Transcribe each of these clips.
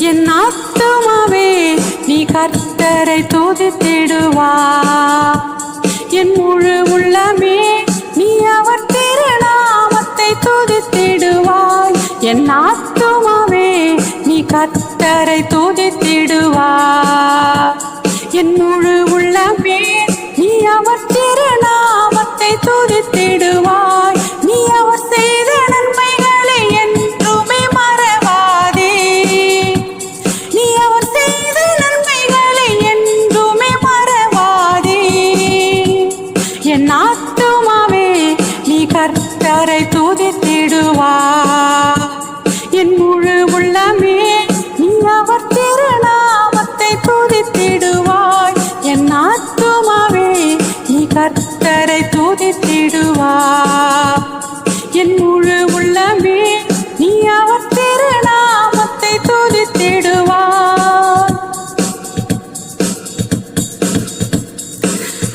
என் ஆத்துமாவே நீ கர்த்தரை துதித்திடுவா. என் முழு உள்ளமே நீ அவர் திருநாமத்தை துதித்திடுவாய். என் ஆத்துமாவே நீ கர்த்தரை துதித்திடுவா. என் முழு உள்ளமே நீ அவர் திருநாமத்தை துதித்திடுவாய். நீ அவர் கர்த்தரை துதித்திடுவா. என் முழு உள்ளமே நீ அவர் திருநாமத்தை துதித்திடுவா.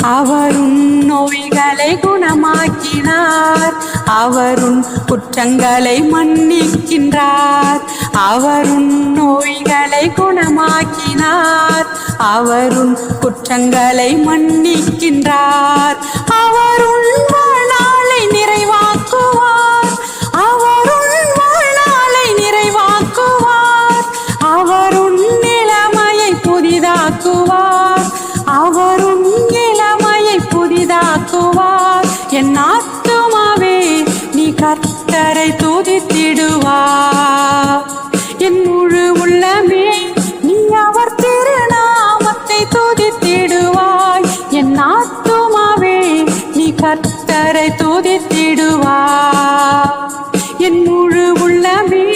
அவர் உன் நோய்களை குணமாக்கினார். அவருன் குற்றங்களை மன்னிக்கின்றார். அவருன் நோய்களை குணமாக்கினார். அவருன் குற்றங்களை மன்னிக்கின்றார். அவருன் கர்த்தரை என் முழு உள்ளமே நீ அவர் திருநாமத்தை துதித்திடுவாய். என் ஆத்துமாவே நீ கர்த்தரை துதித்திடுவா என் முழு உள்ளமே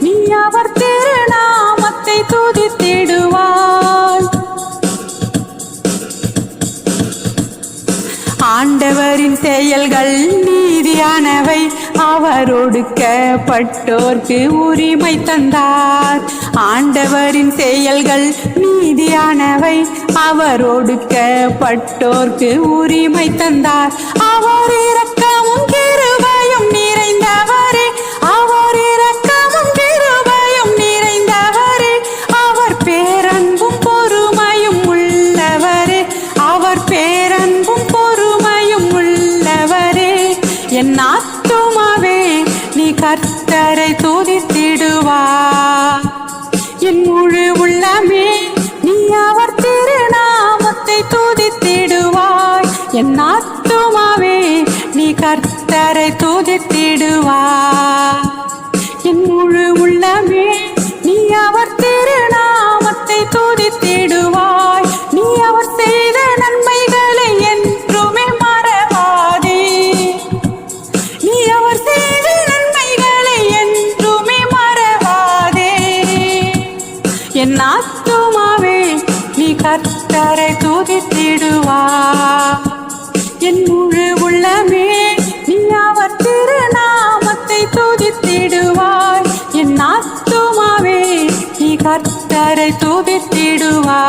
நீ அவர் திருநாமத்தை துதித்திடுவாய். ஆண்டவரின் செயல்கள் நீதியானவை. அவர் ஒடுக்கப்பட்டோர்க்கு உரிமை தந்தார். ஆண்டவரின் செயல்கள் நீதியானவை. அவர் ஒடுக்கப்பட்டோர்க்கு உரிமை தந்தார். அவர் கர்த்தரை துதித்திடுவா. என் முழு உள்ளமே நீ அவர் திருநாமத்தை துதித்திடுவாய். என் ஆத்துமாவே நீ கர்த்தரை துதித்தி கத்தரை துதித்திடுவா. என் முழு உள்ளமே நீ அவர் திருநாமத்தை துதித்திடுவாய். என் ஆத்துமாவே நீ கத்தரை துதித்திடுவா.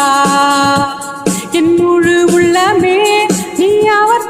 என் முழு உள்ளமே நீ அவர்